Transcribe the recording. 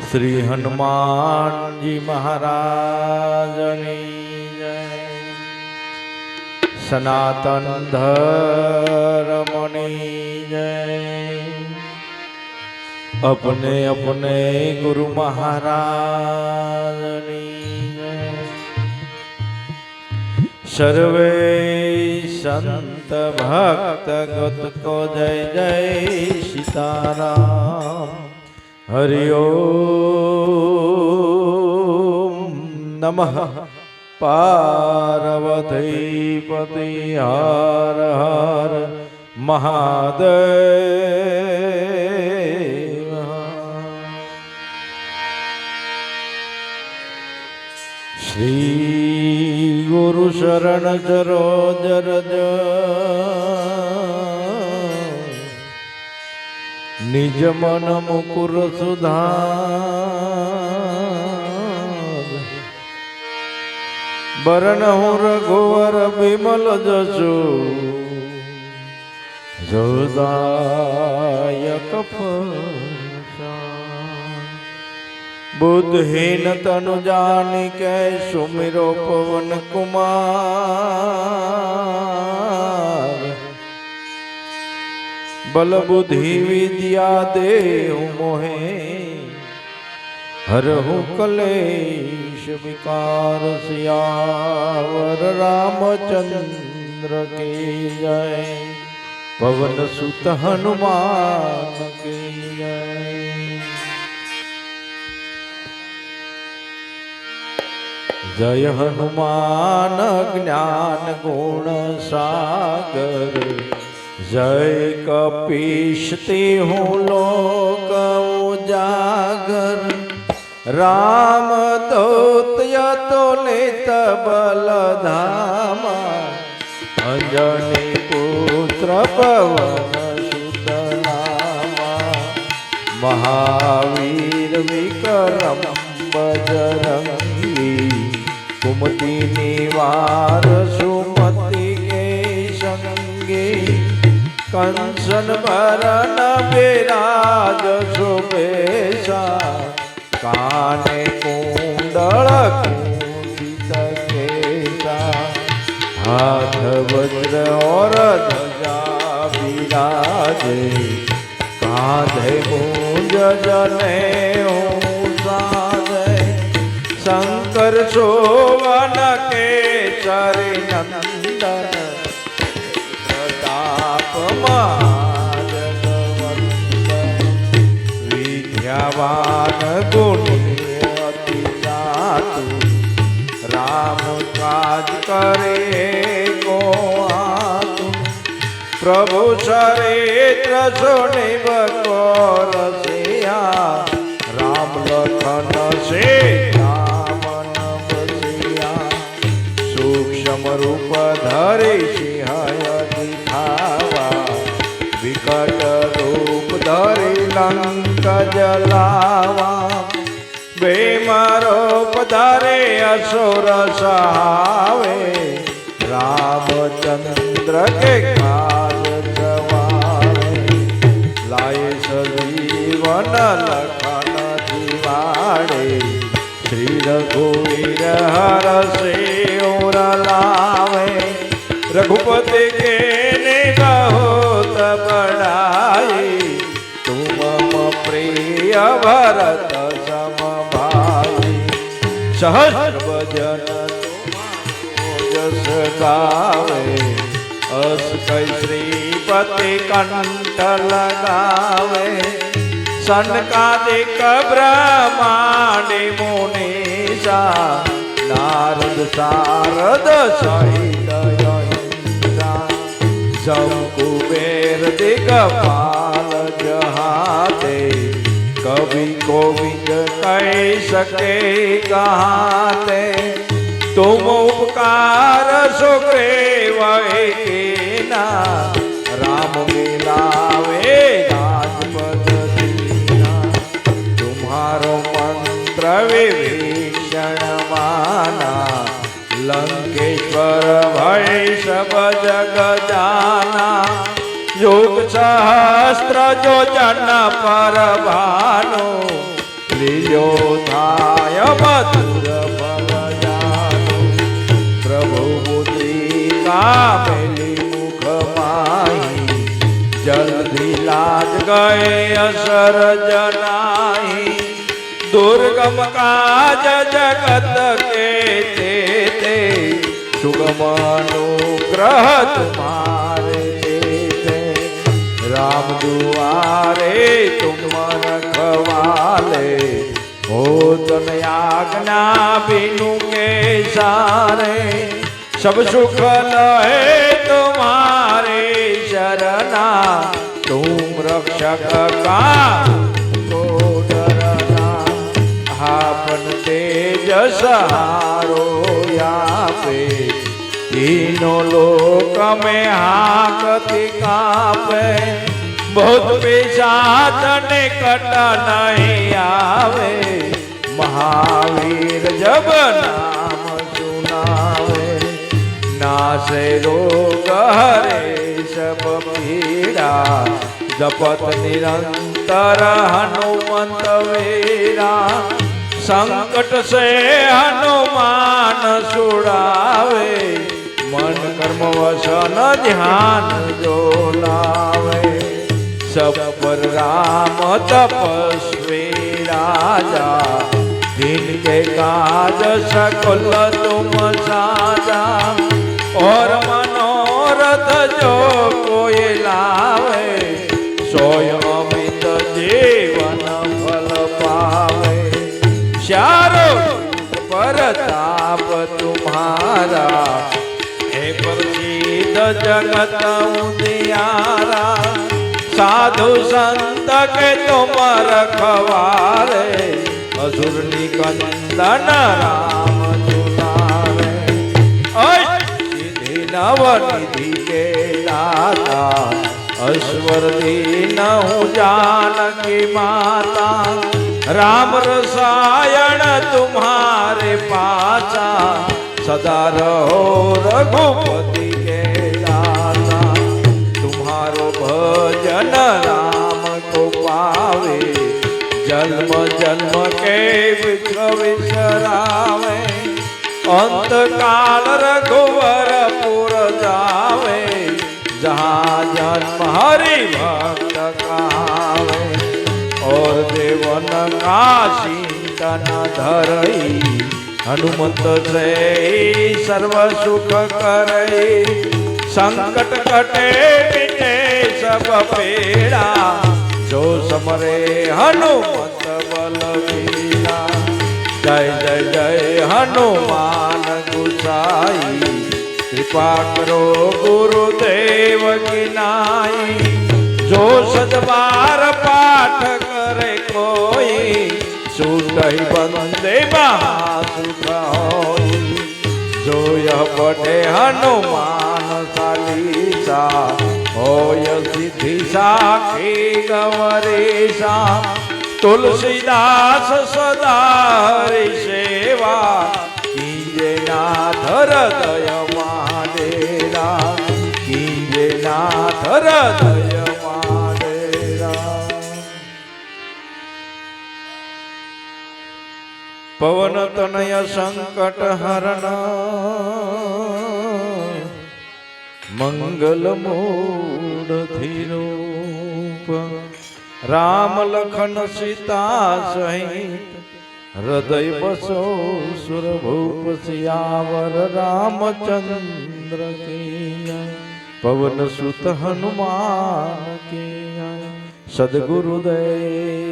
श्री हनुमान जी महाराज सनातन धरमणि अपने अपने गुरु महाराज सर्वे संत भक्त गुत को जय जय सीताराम। હરિયો નમઃ. પાર્વતી પતિ હર હર મહાદેવ. શ્રી ગુરુ શરણ સરોજ રજ. निज मन मुकुर सुधार बरन हो रघुवर विमल जसु। जोदायक बुद्धहीन तनु जान के सुमिरो पवन कुमार। बल बुद्धि विद्या दे मोहे। हर हो कलेश विकार सियावर रामचंद्र के जय। पवन सुत हनुमान के जय। जय हनुमान ज्ञान गुण सागर। જય કપીશ તે હું લોક ઉજાગર. રામ દોત્ય તો નિત બલધામા. અંજની પુત્ર પવન સુતલામા. મહાવીર વિક્રમ બજરંગી. કુમતી નિવાર સુમતિ कंसन भरन विराज सुबेशा काने कुंडल कुंडित केशा। हाथ वज्र और ध्वजा विराजे। कांधे जने शंकर सोवन વિદ્યાવાન ગુણી અતિ જાતુ રામ કાજ કરે કો પ્રભુ ચરિત્ર સુનિ બકોર સિયા રામ લખન છે રામન બસિયા સૂક્ષ્મ રૂપ ધરે સિંહય દિખાવા વિકટ રૂપ ધરી લંક જલાવા બે મારો પધારે અસુર સહાવે રામચંદ્ર કે કાલ જવાવે લાય સજીવન લખન દિવાડે શ્રી રઘુવીર હર સે ઓર લાવે रघुपति के ने बहुत बढ़ाई तुम मम प्रिय भरत सम भाई सहस्र भजन जस गावे अस श्रीपति कंठ लगावे सनकादिक ब्रह्मांड मुनीषा नारद सारद सहित સૌ કુબેર દિગપાલ જહાતે કવિ કોવિદ કહી શકે કહાતે. તુમ ઉપકાર સુગ્રેવા योग सहस्त्र जो जन पर भानु ત્રીજો થાય મધુર ફલજાનું પ્રભુ મુદ્રિકા મેલી મુખ માહી જલ્દી લાજ ગયે અસર જનાઈ દુર્ગમ કાજ જગત કે તે તે સુગમ અનુગ્રહ તુમારે તે તે રામ દુઆરે તુમ રખવાલે હો તન આજ્ઞા બિનુ કે સારે. સબ સુખ લહે તુમારે શરણા. તુમ રક્ષક કા કો ડરના હા પણ તેજ સહારો આપે तीनों लोक में हाकती कापे बहुत पिशाच निकट नहीं आवे महावीर जब नाम सुनावे नासे रोग हरे सब पीड़ा जपत निरंतर हनुमंत वीरा संकट से हनुमान छुड़ावे કર્મ વસન ધ્યાન જો લાવે, સબ પર રામ તપસ્વી રાજા, દિન કે કાજ સકલ તુમ સાજા, ઓર મનોરથ જો કોઈ લાવે સોય અમિત જીવન ફલ પાવે. શારો પરતાપ તુમારા जगत उदियारा साधु संत के तुम रखवारे असुर निकंदन राम दुलारे। सिद्धि नव निधि के दाता ऐश्वर्य नहु जानकी माता। राम रसायन तुम्हारे पाचा। सदा रहो रघुपति जन्म के विश्वविचरावे अंत काल रघुवर पुर जावे, जहाँ जन्म हरि भक्त कावे। और देवन काशी तन धरई, हनुमत से सर्व सुख करे संकट कटे सब पीड़ा, जो समरे हनुमत बलवीरा जय जय जय, हनुमान गुसाई। कृपा करो गुरुदेव की नाई। जो सदवार पाठ करे कोई सुत ही बंदे महासुख जो यह पढ़े हनुमान चालीसा, होय सिद्धि साखी गवरेशा। તુલસીદાસ સદારી સેવા, કિંજનાથ હૃદય માનેરા કિંજનાથ હૃદય પવન તનય સંકટ હરણ, મંગલ મોડ ધીરૂપ રામ લખન સીતા સહિત હૃદય બસો સુરભૂપ સિયાવર રામચંદ્ર કે પવન સુત હનુમાન કે સદગુરુદેવ